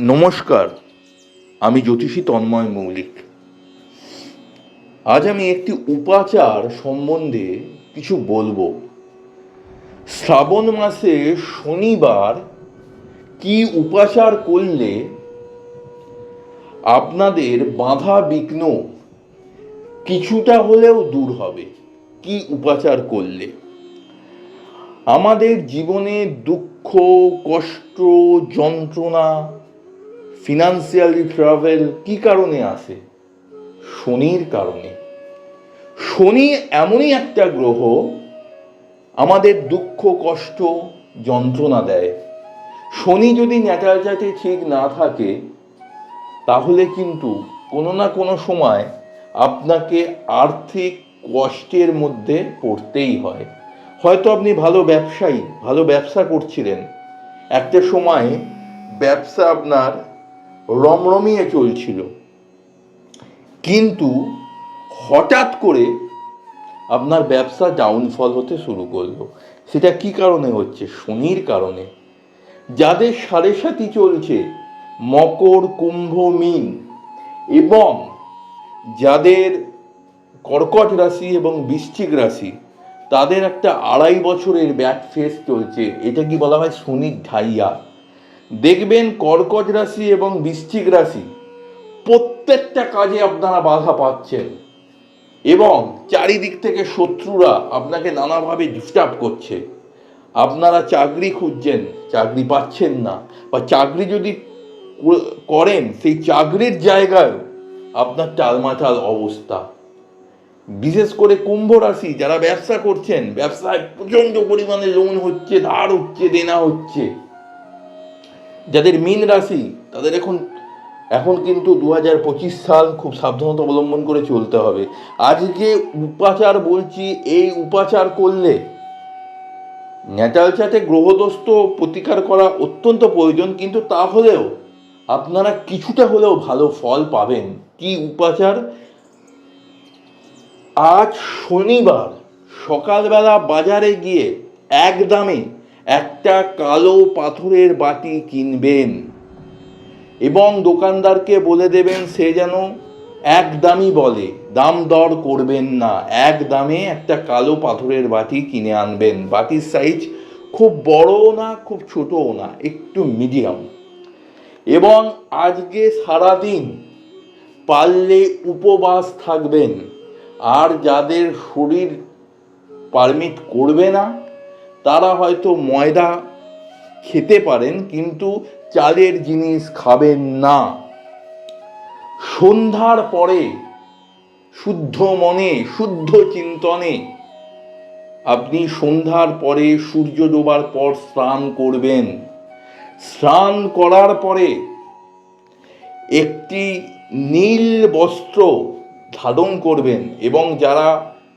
নমস্কার, আমি জ্যোতিষী তন্ময় মৌলিক। আজ আমি একটি উপাচার সম্বন্ধে কিছু বলব। শ্রাবণ মাসে শনিবার কি উপাচার করলে আপনাদের বাধা বিঘ্ন কিছুটা হলেও দূর হবে? কি উপাচার করলে? আমাদের জীবনে দুঃখ, কষ্ট, যন্ত্রণা ফিনান্সিয়ালি ট্রাভেল কি কারণে আসে শনির কারণে। শনি এমনই একটা গ্রহ, আমাদের দুঃখ, কষ্ট, যন্ত্রণা দেয়। শনি যদি ন্যাটালজাতে ঠিক না থাকে, তাহলে কিন্তু কোনো না কোনো সময় আপনাকে আর্থিক কষ্টের মধ্যে পড়তেই হয়। হয়তো আপনি ভালো ব্যবসায়ী, ভালো ব্যবসা করছিলেন। একটা সময় ব্যবসা আপনার রমরমিয়ে চলছিল। কিন্তু হঠাৎ করে আপনার ব্যবসা ডাউনফল হতে শুরু করল। সেটা কি কারণে হচ্ছে? শনির কারণে। যাদের সাড়ে সাথী চলছে, মকর, কুম্ভ, মিন এবং যাদের কর্কট রাশি এবং বৃশ্চিক রাশি, তাদের একটা আড়াই বছরের ব্যাক ফেস চলছে। এটা কি বলা হয়? শনির ঢাইয়া। দেখবেন কর্কট রাশি এবং বৃশ্চিক রাশি প্রত্যেকটা কাজে আপনারা বাধা পাচ্ছেন। এবং চারিদিক থেকে শত্রুরা আপনাকে নানাভাবে ডিস্টার্ব করছে। আপনারা চাকরি খুঁজছেন, চাকরি পাচ্ছেন না। বা চাকরি যদি করেন, সেই চাকরির জায়গায় আপনার টালমাটাল অবস্থা। বিশেষ করে কুম্ভ রাশি, যারা ব্যবসা করছেন, ব্যবসায় প্রচণ্ড পরিমাণে লোন হচ্ছে, ধার হচ্ছে, দেনা হচ্ছে। যাদের মীন রাশি, তাদের এখন এখন কিন্তু দু হাজার পঁচিশ সাল খুব সাবধানতা অবলম্বন করে চলতে হবে। আজকে উপাচার বলছি, এই উপাচার করলে ন্যাটাল চাটে গ্রহদোষ প্রতিকার করা অত্যন্ত প্রয়োজন, কিন্তু তাহলেও আপনারা কিছুটা হলেও ভালো ফল পাবেন। কি উপাচার? আজ শনিবার সকালবেলা বাজারে গিয়ে এক দামে একটা কালো পাথরের বাটি কিনবেন। এবং দোকানদারকে বলে দেবেন, সে যেন এক দামই বলে, দাম দর করবেন না। এক দামে একটা কালো পাথরের বাটি কিনে আনবেন। বাটির সাইজ খুব বড়ও না, খুব ছোটও না, একটু মিডিয়াম এবং আজকে সারাদিন পারলে উপবাস থাকবেন। আর যাদের শরীর পারমিট করবে না তারা হয়তো ময়দা খেতে পারেন, কিন্তু চালের জিনিস খাবেন না। সন্ধ্যার পরে শুদ্ধ মনে, শুদ্ধ চিন্তনে আপনি সন্ধ্যার পরে সূর্য ডোবার পর স্নান করবেন। স্নান করার পরে একটি নীল বস্ত্র ধারণ করবেন এবং যারা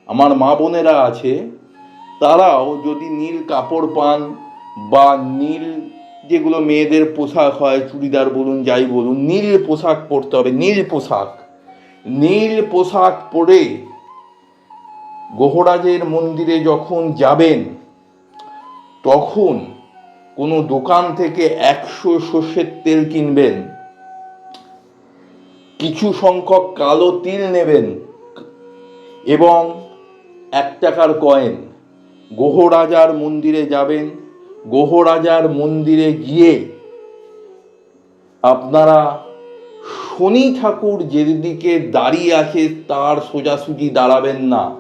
আমার মা বোনেরা আছে তারাও যদি নীল কাপড় পান বা নীল যেগুলো মেয়েদের পোশাক হয়, চুড়িদার বলুন, যাই বলুন, নীল পোশাক পরতে হবে, নীল পোশাক। নীল পোশাক পরে গহরাজের মন্দিরে যখন যাবেন, তখন কোনো দোকান থেকে একশো সর্ষের তেল কিনবেন, কিছু সংখ্যক কালো তিল নেবেন, এবং এক টাকার কয়েন। গোহরাজার মন্দিরে যাবেন, গোহরাজার মন্দিরে গিয়ে আপনারা শনি ঠাকুর যেদিকে দাঁড়িয়ে আছে তার সোজাসুজি দাঁড়াবেন না।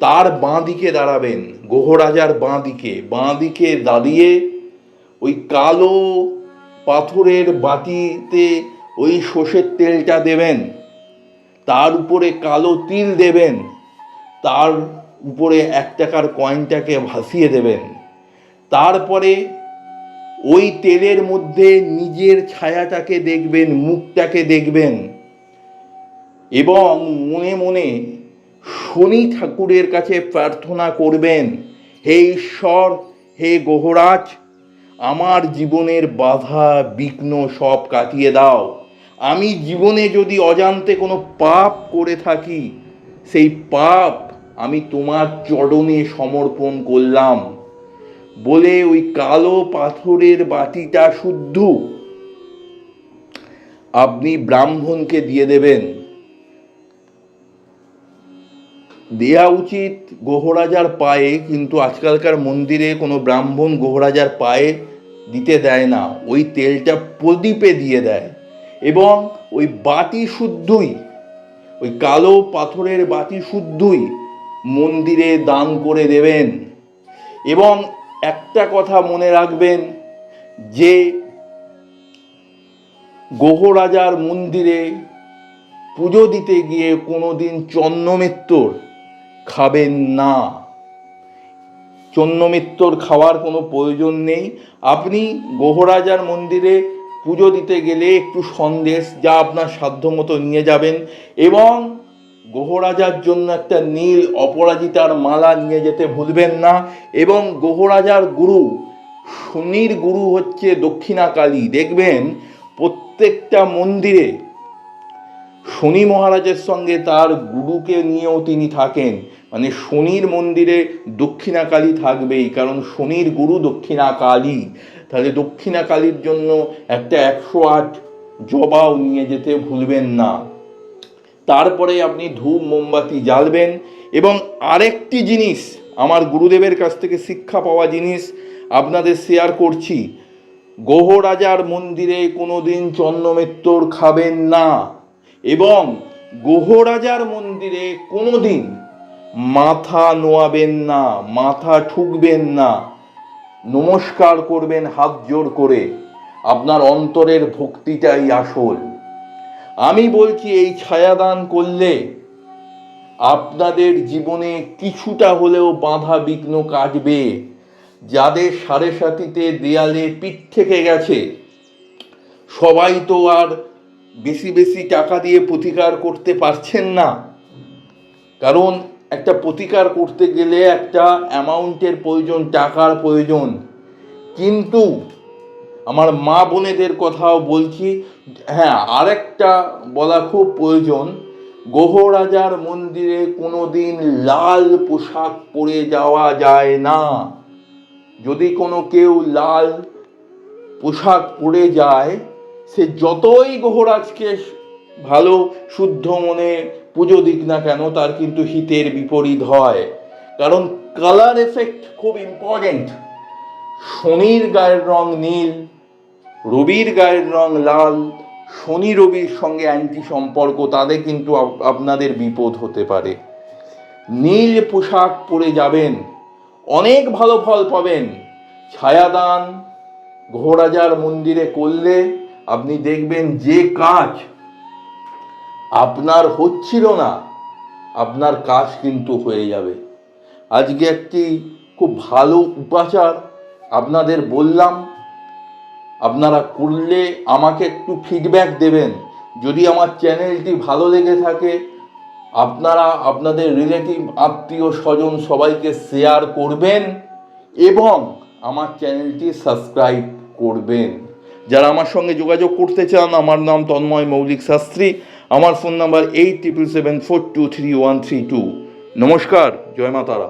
তার বাঁ দিকে দাঁড়াবেন, গোহরাজার বাঁ দিকে। বাঁ দিকে দাঁড়িয়ে ওই কালো পাথরের বাতিতে ওই সর্ষের তেলটা দেবেন। তার উপরে কালো তিল দেবেন। তার উপরে এক টাকার কয়েনটাকে ভাসিয়ে দেবেন। তারপরে ওই তেলের মধ্যে নিজের ছায়াটাকে দেখবেন, মুখটাকে দেখবেন। এবং মনে মনে শনি ঠাকুরের কাছে প্রার্থনা করবেন, হে ঈশ্বর, হে গহরাজ, আমার জীবনের বাধা, বিঘ্ন সব কাটিয়ে দাও। আমি জীবনে যদি অজান্তে কোনো পাপ করে থাকি, সেই পাপ আমি তোমার চরণে সমর্পণ করলাম। বলে ওই কালো পাথরের বাটিটা শুদ্ধ। আপনি ব্রাহ্মণকে দিয়ে দেবেন। দেয়া উচিত গোহরাজার পায়ে, কিন্তু আজকালকার মন্দিরে কোনো ব্রাহ্মণ গোহরাজার পায়ে দিতে দেয় না। ওই তেলটা প্রদীপে দিয়ে দেয়। এবং ওই বাটি শুদ্ধই, ওই কালো পাথরের বাটি শুদ্ধই মন্দিরে দান করে দেবেন। এবং একটা কথা মনে রাখবেন, যে গোহরাজার মন্দিরে পুজো দিতে গিয়ে কোনো দিন চন্নমিত্তর খাবেন না। চন্নমিত্তর খাওয়ার কোনো প্রয়োজন নেই। আপনি গোহরাজার মন্দিরে পুজো দিতে গেলে একটু সন্দেশ যা আপনার সাধ্যমতো নিয়ে যাবেন এবং গোহরাজার জন্য একটা নীল অপরাজিতার মালা নিয়ে যেতে ভুলবেন না। এবং গোহরাজার গুরু শনির গুরু হচ্ছে দক্ষিণাকালী। দেখবেন প্রত্যেকটা মন্দিরে শনি মহারাজের সঙ্গে তার গুরুকে নিয়েও তিনি থাকেন। মানে শনির মন্দিরে দক্ষিণাকালী থাকবেই, কারণ শনির গুরু দক্ষিণাকালী। তাহলে দক্ষিণাকালীর জন্য একটা একশো আট জবাও নিয়ে যেতে ভুলবেন না। তারপরে আপনি ধূপ, মোমবাতি জ্বালবেন এবং আরেকটি জিনিস, আমার গুরুদেবের কাছ থেকে শিক্ষা পাওয়া জিনিস আপনাদের শেয়ার করছি। গোহরাজার মন্দিরে কোনোদিন চন্নমিত্তর খাবেন না এবং গোহরাজার মন্দিরে কোনোদিন মাথা নোয়াবেন না, মাথা ঠুকবেন না। নমস্কার করবেন, হাত জোর করে। আপনার অন্তরের ভক্তিটাই আসল। আমি বলছি, এই ছায়াদান করলে আপনাদের জীবনে কিছুটা হলেও বাধা বিঘ্ন কাটবে। যাদের সাড়ে সাতিতে দেয়ালে পিঠ থেকে গেছে, সবাই তো আর বেশি বেশি টাকা দিয়ে প্রতিকার করতে পারছেন না। কারণ একটা প্রতিকার করতে গেলে একটা অ্যামাউন্টের প্রয়োজন, টাকার প্রয়োজন। কিন্তু আমার মা বোনেদের কথাও বলছি। হ্যাঁ আরেকটা বলা খুব প্রয়োজন। গোহরাজার মন্দিরে কোনো দিন লাল পোশাক পরে যাওয়া যায় না। যদি কোনো কেউ লাল পোশাক পরে যায়, সে যতই গোহরাজকে ভালো, শুদ্ধ মনে পুজো দিক না কেন, তার কিন্তু হিতের বিপরীত হয়। কারণ কালার এফেক্ট খুব ইম্পর্টেন্ট শনির গায়ের রং নীল রবির গায়ের রং লাল, শনি রবির সঙ্গে অ্যান্টি সম্পর্ক তাদের কিন্তু আপনাদের বিপদ হতে পারে। নীল পোশাক পরে যাবেন, অনেক ভালো ফল পাবেন। ছায়াদান, ঘোড়াজার মন্দিরে করলে আপনি দেখবেন যে কাজ আপনার হচ্ছিল না, আপনার কাজ কিন্তু হয়ে যাবে। আজকে একটি খুব ভালো উপাচার আপনাদের বললাম। আপনারা করলে আমাকে একটু ফিডব্যাক দেবেন। যদি আমার চ্যানেলটি ভালো লেগে থাকে, আপনারা, আপনাদের রিলেটিভ আত্মীয় স্বজন সবাইকে শেয়ার করবেন এবং আমার চ্যানেলটি সাবস্ক্রাইব করবেন। যারা আমার সঙ্গে যোগাযোগ করতে চান, আমার নাম তন্ময় মৌলিক শাস্ত্রী। আমার phone number eight triple seven four two three one three two নমস্কার, জয় মা তারা।